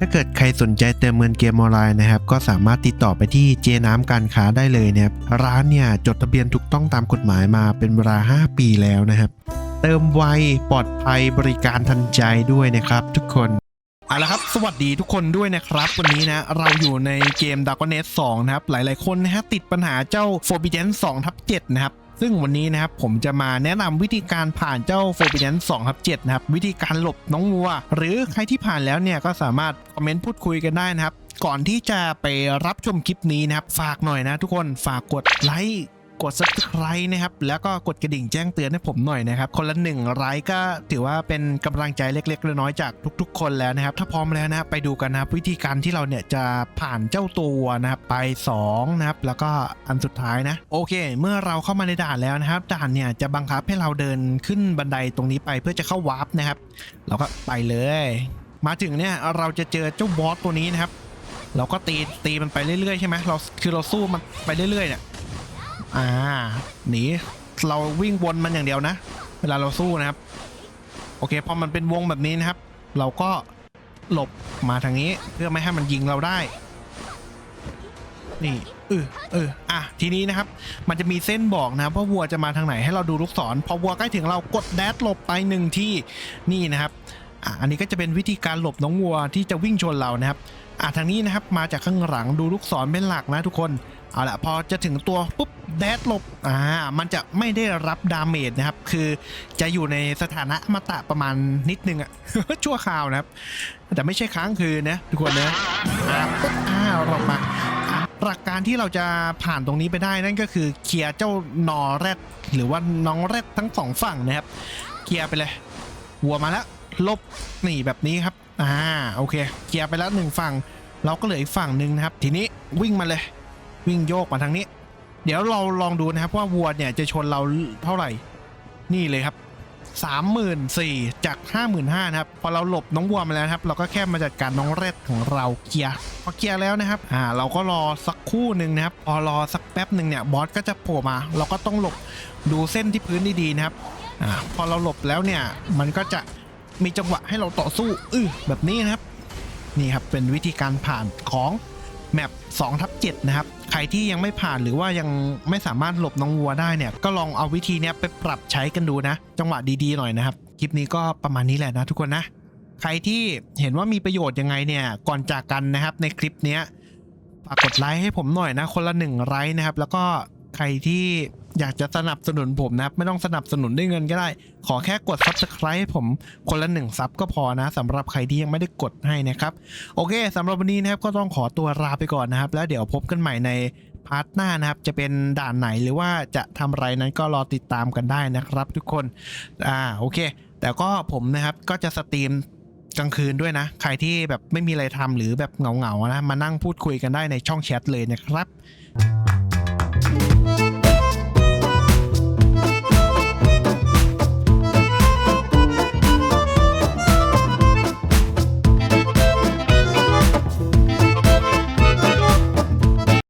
ถ้าเกิดใครสนใจเติมเงินเกมออนไลน์นะครับ ก็สามารถติดต่อไปที่เจน้ำการค้าได้เลยนะครับร้านเนี่ยจดทะเบียนถูกต้องตามกฎหมายมาเป็นเวลา 5 ปีแล้วนะครับ เติมไวปลอดภัยบริการทันใจด้วยนะครับ ทุกคนเอาละครับ สวัสดีทุกคนด้วยนะครับ วันนี้นะ เราอยู่ในเกม d a r k n e t 2นะครับ หลายๆ คนนะฮะติดปัญหาเจ้า Forbidden 2ทับ7นะครับ ซึ่งวันนี้นะครับผมจะมาแนะนำวิธีการผ่านเจ้า Forbidden 2ทับ7นะครับวิธีการหลบน้องวัว หรือใครที่ผ่านแล้วเนี่ยก็สามารถคอมเมนต์พูดคุยกันได้นะครับก่อนที่จะไปรับชมคลิปนี้นะครับฝากหน่อยนะทุกคนฝากกดไลค์ กด subscribe นะครับ แล้วก็กดกระดิ่งแจ้งเตือนให้ผมหน่อยนะครับ คนละหนึ่งไลค์ก็ถือว่าเป็นกำลังใจเล็กๆน้อยๆจากทุก ๆ คนแล้วนะครับ ถ้าพร้อมแล้วนะครับไปดูกันนะครับวิธีการที่เราเนี่ยจะผ่านเจ้าตัวนะครับไป2นะครับแล้วก็อันสุดท้ายนะโอเค เมื่อเราเข้ามาในด่านแล้วนะครับ ด่านเนี่ยจะบังคับให้เราเดินขึ้นบันไดตรงนี้ไปเพื่อจะเข้าวาร์ปนะครับเราก็ไปเลย มาถึงเนี่ยเราจะเจอเจ้าบอสตัวนี้นะครับเราก็ตีตีมันไปเรื่อยๆใช่ไหมเราคือเราสู้มันไปเรื่อยๆเนี่ย อ่า หนี เราวิ่งวนมันอย่างเดียวนะ เวลาเราสู้นะครับ โอเค พอมันเป็นวงแบบนี้นะครับ เราก็หลบมาทางนี้เพื่อไม่ให้มันยิงเราได้ นี่เออเอออะ ทีนี้นะครับ มันจะมีเส้นบอกนะครับว่าวัวจะมาทางไหนให้เราดูลูกศร พอวัวใกล้ถึงเรากดแดดหลบไปหนึ่งที่ นี่นะครับ อะ อันนี้ก็จะเป็นวิธีการหลบน้องวัวที่จะวิ่งชนเรานะครับ อะ ทางนี้นะครับ มาจากข้างหลังดูลูกศรเป็นหลักนะทุกคน เอาละพอจะถึงตัวปุ๊บแดดหลบอ่ามันจะไม่ได้รับดาเมจนะครับ คือจะอยู่ในสถานะอมตะประมาณนิดนึงอะชั่วคราวนะครับ แต่ไม่ใช่ค้างคืนนะทุกคนนะอ่าปุ๊บอ่าเรามาหลักการที่เราจะผ่านตรงนี้ไปได้นั่นก็คือเคลียร์เจ้านอแรดหรือว่าน้องแรดทั้งสองฝั่งนะครับ เคลียร์ไปเลยวัวมาแล้วลบนี่แบบนี้ครับอ่าโอเคเคลียร์ไปแล้วหนึ่งฝั่ง เราก็เหลืออีกฝั่งหนึ่งนะครับ ทีนี้วิ่งมาเลย วิ่งโยกมาทางนี้ เดี๋ยวเราลองดูนะครับว่าวัวเนี่ยจะชนเราเท่าไหร่ นี่เลยครับ34,000จาก55,000นะครับ พอเราหลบน้องวัวมาแล้วครับ เราก็แค่มาจัดการน้องแรดของเราเคลียร์พอเคลียร์แล้วนะครับ อ่า เราก็รอสักคู่หนึ่งนะครับ พอรอสักแป๊บหนึ่งเนี่ยบอสก็จะโผล่มา เราก็ต้องหลบดูเส้นที่พื้นดีๆนะครับ อ่า พอเราหลบแล้วเนี่ย มันก็จะมีจังหวะให้เราต่อสู้อื้อแบบนี้นะครับ นี่ครับเป็นวิธีการผ่านของแมป2ทับ7นะครับ รที่ยังไม่ผ่านหรือว่ายังไม่สามารถหลบน้องวัวได้เนี่ย ก็ลองเอาวิธีนี้ไปปรับใช้กันดูนะ จังหวะดีๆหน่อยนะครับ คลิปนี้ก็ประมาณนี้แหละนะทุกคนนะ ใครที่เห็นว่ามีประโยชน์ยังไงเนี่ย ก่อนจากกันนะครับในคลิปนี้ฝากกดไลค์ให้ผมหน่อยนะ คนละหนึ่งไลค์นะครับ แล้วก็ ใครที่อยากจะสนับสนุนผมนะครับ ไม่ต้องสนับสนุนด้วยเงินก็ได้ ขอแค่กด subscribe ให้ผมคนละหนึ่งซับก็พอนะสำหรับใครที่ยังไม่ได้กดให้นะครับ โอเคสำหรับวันนี้นะครับก็ต้องขอตัวลาไปก่อนนะครับ แล้วเดี๋ยวพบกันใหม่ในพาร์ทหน้านะครับ จะเป็นด่านไหนหรือว่าจะทำอะไรนั้นก็รอติดตามกันได้นะครับทุกคนอ่าโอเค แต่ก็ผมนะครับก็จะสตรีมกลางคืนด้วยนะ ใครที่แบบไม่มีอะไรทำหรือแบบเหงาๆนะมานั่งพูดคุยกันได้ในช่องแชทเลยนะครับ